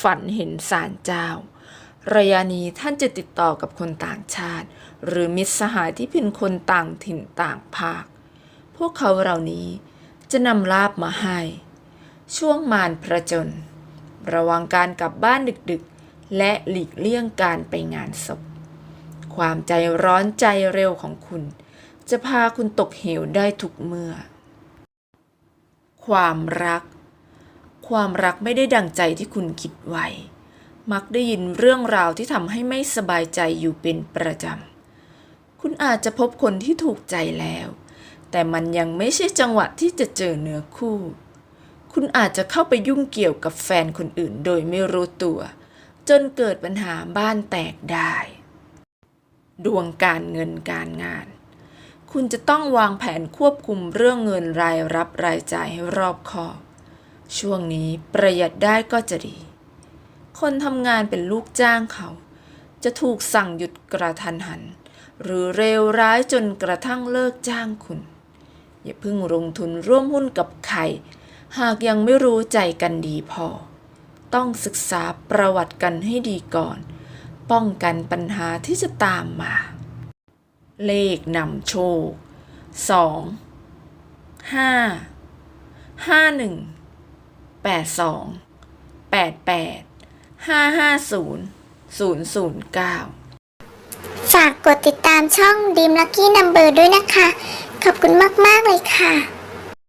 ฝันเห็นสารเจ้า ระยะนี้ท่านจะติดต่อกับคนต่างชาติ หรือมิตรสหายที่เป็นคนต่างถิ่นต่างภาค พวกเขาเหล่านี้จะนำลาบมาให้ ช่วงมารประจน ระวังการกลับบ้านดึกๆ และหลีกเลี่ยงการไปงานศพ ความใจร้อนใจเร็วของคุณ จะพาคุณตกเหวได้ทุกเมื่อ ความรัก ความรักไม่ได้ดังใจที่คุณคิดไว้ มักได้ยินเรื่องราวที่ทำให้ไม่สบายใจอยู่เป็นประจำ คุณอาจจะพบคนที่ถูกใจแล้ว แต่มันยังไม่ใช่จังหวะที่จะเจอเนื้อคู่ คุณอาจจะเข้าไปยุ่งเกี่ยวกับแฟนคนอื่นโดยไม่รู้ตัว จนเกิดปัญหาบ้านแตกได้ ดวงการเงินการงาน คุณจะต้องวางแผนควบคุมเรื่องเงินรายรับรายจ่ายให้รอบคอบ ช่วงนี้ประหยัดได้ก็จะดี คนทำงานเป็นลูกจ้างเขา จะถูกสั่งหยุดกระทันหัน หรือเร็วร้ายจนกระทั่งเลิกจ้างคุณ อย่าเพิ่งลงทุนร่วมหุ้นกับใคร หากยังไม่รู้ใจกันดีพอ ต้องศึกษาประวัติกันให้ดีก่อน ป้องกันปัญหาที่จะตามมา เลขนำโชคสองห้าห้าหนึ่ง แปดสองแปดแปดห้าห้าศูนย์ศูนย์ศูนย์เก้าฝากกดติดตามช่อง Dream Lucky Number ด้วยนะคะ ขอบคุณมาก ๆ เลยค่ะ